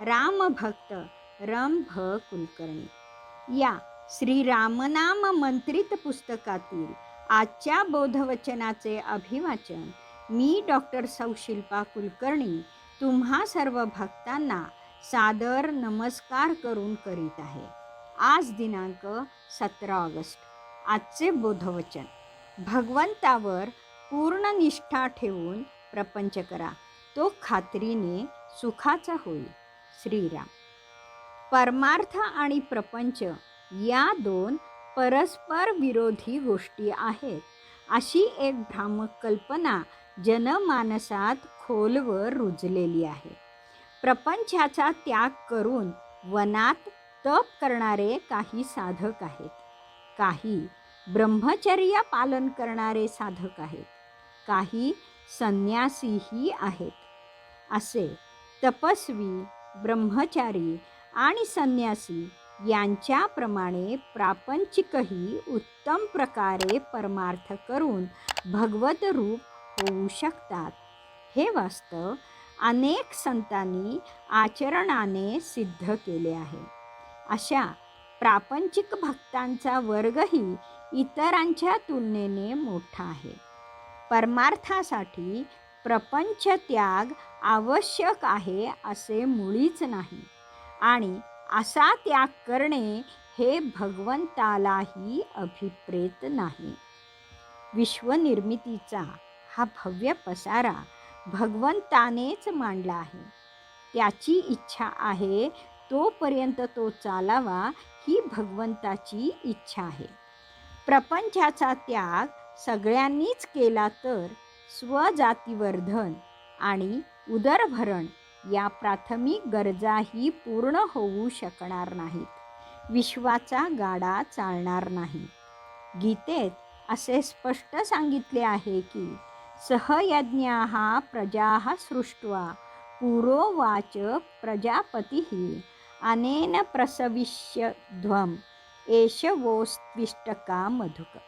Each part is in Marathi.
रामभक्त रम भ कुलकर्णी या श्रीरामनाम मंत्रित पुस्तकातील आजच्या बोधवचनाचे अभिवाचन मी डॉक्टर सौशिल्पा कुलकर्णी तुम्हा सर्व भक्तांना सादर नमस्कार करून करीत आहे. आज दिनांक सतरा ऑगस्ट. आजचे बोधवचन. भगवंतावर पूर्ण निष्ठा ठेवून प्रपंच करा. तो खात्रीने सुखाचा होईल. श्रीराम. परमार्थ आणि प्रपंच या दोन परस्पर विरोधी गोष्टी आहेत. अशी एक भ्रामक कल्पना जनमानसात खोलवर रुजलेली आहे. प्रपंचाचा त्याग करून वनात तप करणारे काही साधक आहेत. काही ब्रह्मचर्य पालन करणारे साधक आहेत. काही संन्यासीही आहेत. असे तपस्वी ब्रह्मचारी आणि संन्यासी यांच्याप्रमाणे प्रापंचिकही उत्तम प्रकारे परमार्थ करून भगवत रूप होऊ शकतात. हे वास्तव अनेक संतांनी आचरणाने सिद्ध केले आहे. अशा प्रापंचिक भक्तांचा वर्गही इतरांच्या तुलनेने मोठा आहे. परमार्थासाठी प्रपंच त्याग आवश्यक आहे असे मुळीच नाही. आणि असा त्याग करणे हे भगवंतालाही अभिप्रेत नाही. विश्वनिर्मितीचा हा भव्य पसारा भगवंतानेच मांडला आहे. त्याची इच्छा आहे तोपर्यंत तो चालावा ही भगवंताची इच्छा आहे. प्रपंचाचा त्याग सगळ्यांनीच केला तर स्वजातीवर्धन आणि उदरभरण या प्राथमिक गरजाही पूर्ण होऊ शकणार नाहीत. विश्वाचा गाडा चालणार नाही. गीतेत असे स्पष्ट सांगितले आहे की सहयज्ञा प्रजा सृष्ट्वा पुरोवाच प्रजापती अनेन प्रसविष्यध्वम एषवोस्त्विष्टका मधुक.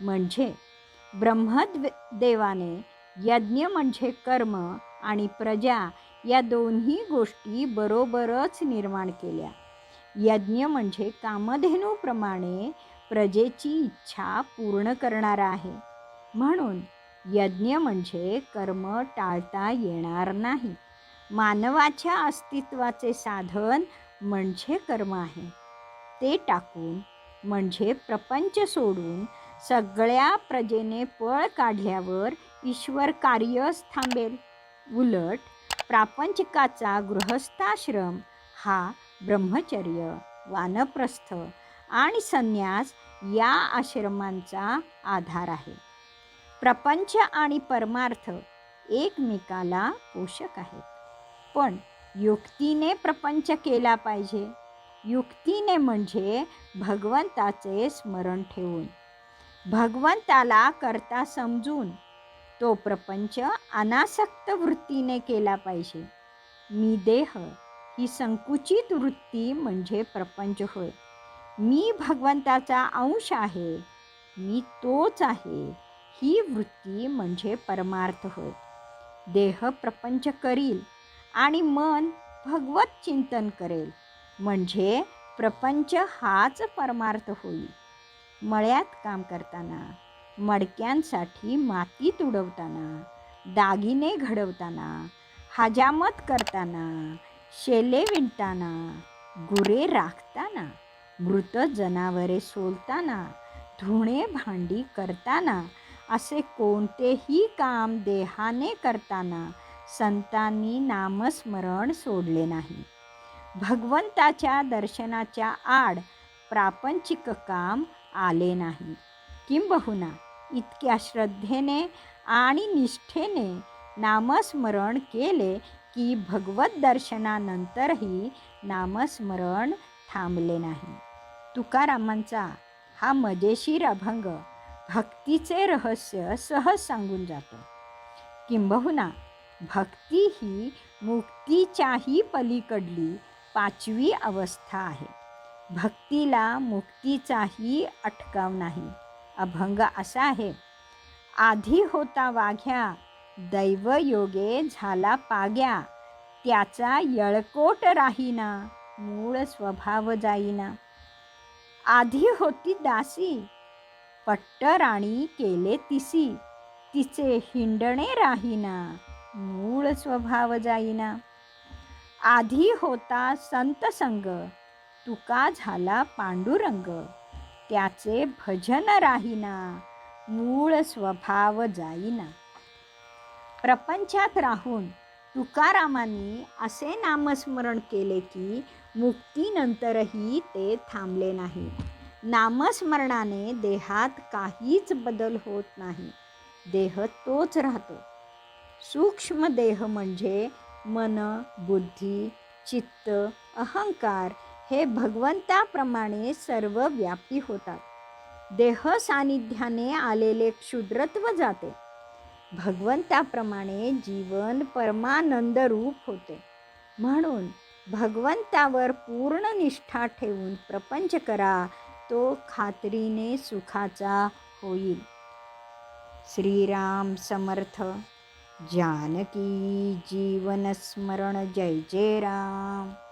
म्हणजे ब्रह्मदेवाने यज्ञ म्हणजे कर्म आणि प्रजा या दोन्ही गोष्टी बरोबरच निर्माण केल्या. यज्ञ म्हणजे कामधेनूप्रमाणे प्रजेची इच्छा पूर्ण करणारा आहे. म्हणून यज्ञ म्हणजे कर्म टाळता येणार नाही. मानवाच्या अस्तित्वाचे साधन म्हणजे कर्म आहे. ते टाकून म्हणजे प्रपंच सोडून सगळ्या प्रजेने पळ काढल्यावर ईश्वर कार्यच थांबेल. उलट प्रापंचिकाचा गृहस्थाश्रम हा ब्रह्मचर्य वानप्रस्थ आणि संन्यास या आश्रमांचा आधार आहे. प्रपंच आणि परमार्थ एकमेकाला पोषक आहेत. पण युक्तीने प्रपंच केला पाहिजे. युक्तीने म्हणजे भगवंताचे स्मरण ठेवून. भगवंताला करता समजून तो प्रपंच अनासक्त वृत्तीने केला पाहिजे. मी देह ही संकुचित वृत्ती म्हणजे प्रपंच होय. मी भगवंताचा अंश आहे मी तोच आहे ही वृत्ती म्हणजे परमार्थ होय. देह प्रपंच करील आणि मन भगवत चिंतन करेल म्हणजे प्रपंच हाच परमार्थ होईल. मळ्यात काम करताना मडक्यांसाठी माती तुडवताना दागिने घडवताना हजामत करताना शेले विणताना गुरे राखताना मृत जनावरे सोलताना धुणे भांडी करताना असे कोणतेही काम देहाने करताना संतांनी नामस्मरण सोडले नाही. भगवंताच्या दर्शनाच्या आड प्रापंचिक काम आले नाही. किंबहुना इतक्या श्रद्धेने आणि निष्ठेने नामस्मरण केले की भगवत दर्शनानंतरही नामस्मरण थांबले नाही. तुकारामांचा हा मजेशीर अभंग भक्तीचे रहस्य सहज सांगून जातो. किंबहुना भक्ती ही मुक्तीच्याही पलीकडली पाचवी अवस्था आहे. भक्तीला मुक्तीचाही अटकाव नाही. अभंग असा आहे आधी होता वाघ्या दैवयोगे झाला पाग्या त्याचा यळकोट राहीना मूळ स्वभाव जाईना. आधी होती दासी पट्ट राणी केले तिसी तिचे हिंडणे राहीना मूळ स्वभाव जाईना. आधी होता संत संग तुका झाला पांडुरंग. त्याचे भजन राहीना मूळ स्वभाव जाईना. प्रपंचात राहून तुकारामांनी असे नामस्मरण केले की मुक्तीनंतरही ते थांबले नाही. नामस्मरणाने देहात काहीच बदल होत नाही. देह तोच राहतो. सूक्ष्म देह म्हणजे मन बुद्धी चित्त अहंकार हे भगवंताप्रमाणे सर्व व्यापी होतात. देह सानिध्याने आलेले क्षुद्रत्व जाते. भगवंताप्रमाणे जीवन परमानंद रूप होते. म्हणून भगवंतावर पूर्ण निष्ठा ठेवून प्रपंच करा तो खात्रीने सुखाचा होईल. श्रीराम समर्थ. जानकी जीवन स्मरण जय जय राम.